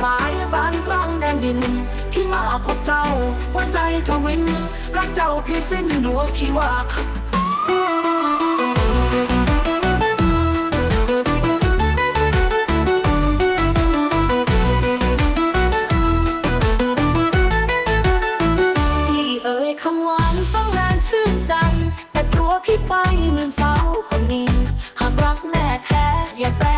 หมายบ้านร้างแดนดิน พี่มาพบเจ้าหัวใจทวิน รักเจ้าเพียงสิ้นดวงชีวาพี่เอ่ยคำหวานฟังนานชื่นใจแต่กลัวพี่ไปลืมสาวคนนี้ หากรักแน่แท้อย่าแปร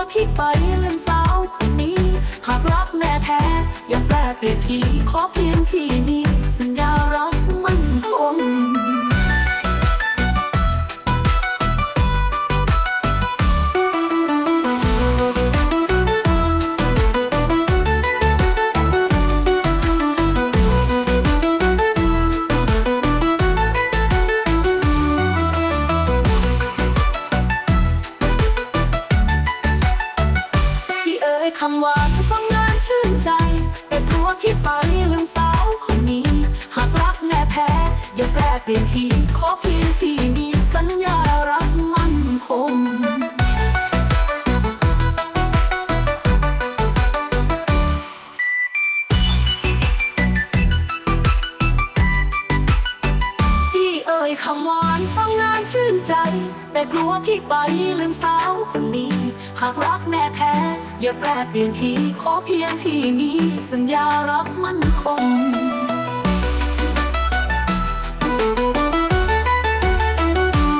ตัวพี่ไปเลืมสาวคนนี้ หากรักแน่แท้อย่าแปรเปลี่ยนทีขอเพียง คำหวานฟังงานชื่นใจ แต่กลัวพี่ไปลืมสา ยคำหวานฟังงานชื่นใจ แต่กลัวพี่ไปลืมสาวคนนี้ หากรักแน่แท้ อย่าแปรเปลี่ยนพี่ขอเพียงพี่มีสัญญารักมั่นคง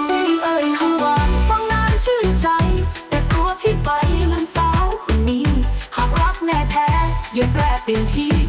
พี่เอ่ยคำหวานฟังงานชื่นใจแต่กลัวพี่ไปลืมสาวคนนี้หากรักแน่แท้อย่าแปรเปลี่ยนพี่